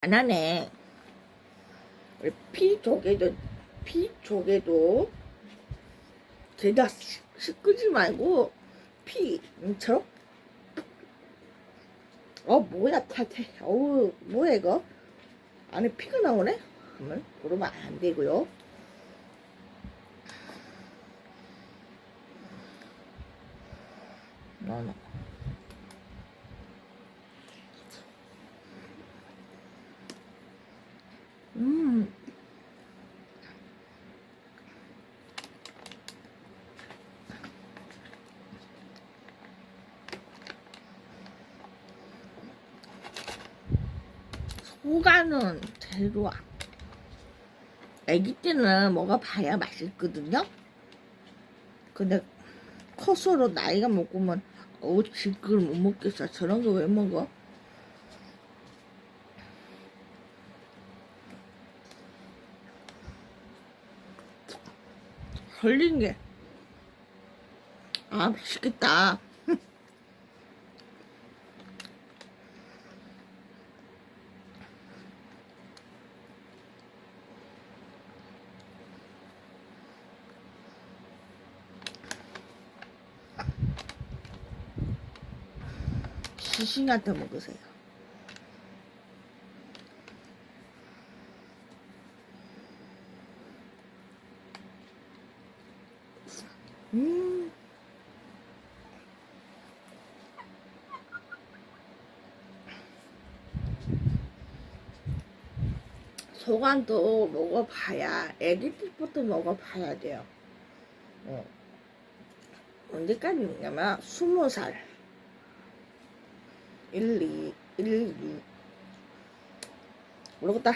안 하네. 피 조개도, 피 조개도, 시- 씻지 말고, 피 처럼, 어, 뭐야, 타태. 어우, 뭐야, 이거? 안에 피가 나오네? 그러면, 그러면 안 되고요. 넣어놓고. 음. 소가는 좋아. 아기 때는 먹어봐야 맛있거든요. 근데 커서로 나이가 먹으면 어우 지금 못 먹겠어. 저런 거 왜 먹어? 걸린 게. 아, 맛있겠다. 시신한테 먹으세요. 음. 소간도 먹어봐야 때부터 먹어봐야 돼요. 어. 언제까지 먹냐면 스무 살 1, 2, 1, 2 모르겠다.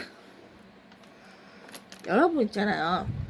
여러분 있잖아요.